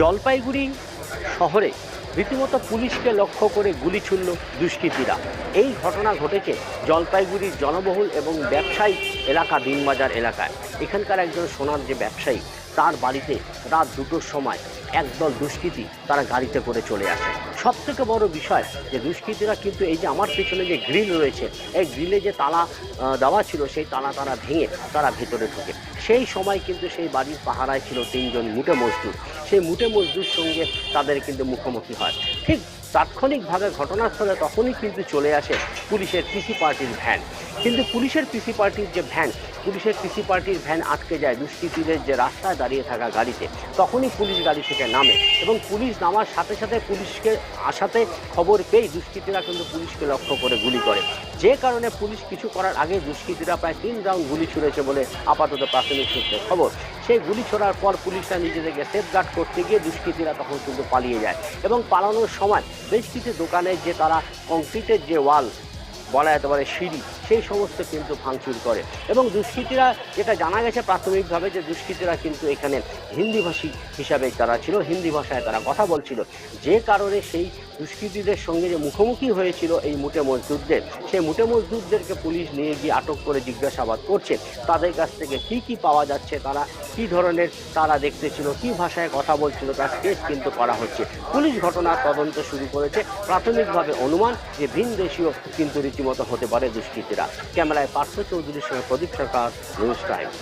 জলপাইগুড়ি শহরে রীতিমতো পুলিশকে লক্ষ্য করে গুলি ছুড়ল দুষ্কৃতীরা। এই ঘটনা ঘটেছে জলপাইগুড়ির জনবহুল এবং ব্যবসায়ী এলাকা, দিনবাজার এলাকায়। এখানকার একজন সোনার যে ব্যবসায়ী তার বাড়িতে রাত দুটোর সময় একদল দুষ্কৃতী তারা গাড়িতে করে চলে আসে। সব থেকে বড় বিষয় যে দুষ্কৃতীরা কিন্তু এই যে আমার পিছনে যে গ্রিল রয়েছে, এই গ্রিলে যে তালা দেওয়া ছিল, সেই তালা তারা ভেঙে তারা ভেতরে ঢোকে। সেই সময় কিন্তু সেই বাড়ির পাহারায় ছিল তিনজন মুটে মজদুর। সেই মুটে মজদুর সঙ্গে তাদের কিন্তু মুখোমুখি হয়। ঠিক তাৎক্ষণিকভাবে ঘটনাস্থলে তখনই কিন্তু চলে আসে পুলিশের কৃষি পার্টির ভ্যান। কিন্তু পুলিশের পিসি পার্টির যে ভ্যান, পুলিশের পিসি পার্টির ভ্যান আটকে যায় দুষ্কৃতীদের যে রাস্তায় দাঁড়িয়ে থাকা গাড়িতে, তখনই পুলিশ গাড়ি থেকে নামে এবং পুলিশ নামার সাথে সাথে পুলিশকে আসাতে খবর পেয়ে দুষ্কৃতীরা কিন্তু পুলিশকে লক্ষ্য করে গুলি করে। যে কারণে পুলিশ কিছু করার আগে দুষ্কৃতীরা প্রায় তিন রাউন্ড গুলি ছুড়েছে বলে আপাতত প্রাথমিক সূত্রে খবর। সেই গুলি ছোড়ার পর পুলিশরা নিজেদেরকে সেফগার্ড করতে গিয়ে দুষ্কৃতীরা তখন কিন্তু পালিয়ে যায় এবং পালানোর সময় বেশ কিছু দোকানের যে তারা কংক্রিটের যে ওয়াল বলা যেতে পারে সিঁড়ি। সেই সমস্ত কিন্তু ভাঙচুর করে। এবং দুষ্কৃতীরা যেটা জানা গেছে প্রাথমিকভাবে যে দুষ্কৃতীরা কিন্তু এখানে হিন্দিভাষী হিসাবে তারা ছিল, হিন্দি ভাষায় তারা কথা বলছিল। যে কারণে সেই দুষ্কৃতীদের সঙ্গে যে মুখোমুখি হয়েছিল এই মুটে মজদুরদের, সেই মুটে মজদুরদেরকে পুলিশ নিয়ে গিয়ে আটক করে জিজ্ঞাসাবাদ করছে। তাদের কাছ থেকে কি কি পাওয়া যাচ্ছে, তারা কি ধরনের তারা দেখতেছিল, কি ভাষায় কথা বলছিল তার কেস কিন্তু করা হচ্ছে। পুলিশ ঘটনার তদন্ত শুরু করেছে। প্রাথমিকভাবে অনুমান যে ভিন দেশীয় কিন্তু রীতিমতো হতে পারে দুষ্কৃতীরা। ক্যামেরায় পার্থ চৌধুরীর সঙ্গে প্রদীপ সরকার, নিউজ টাইম।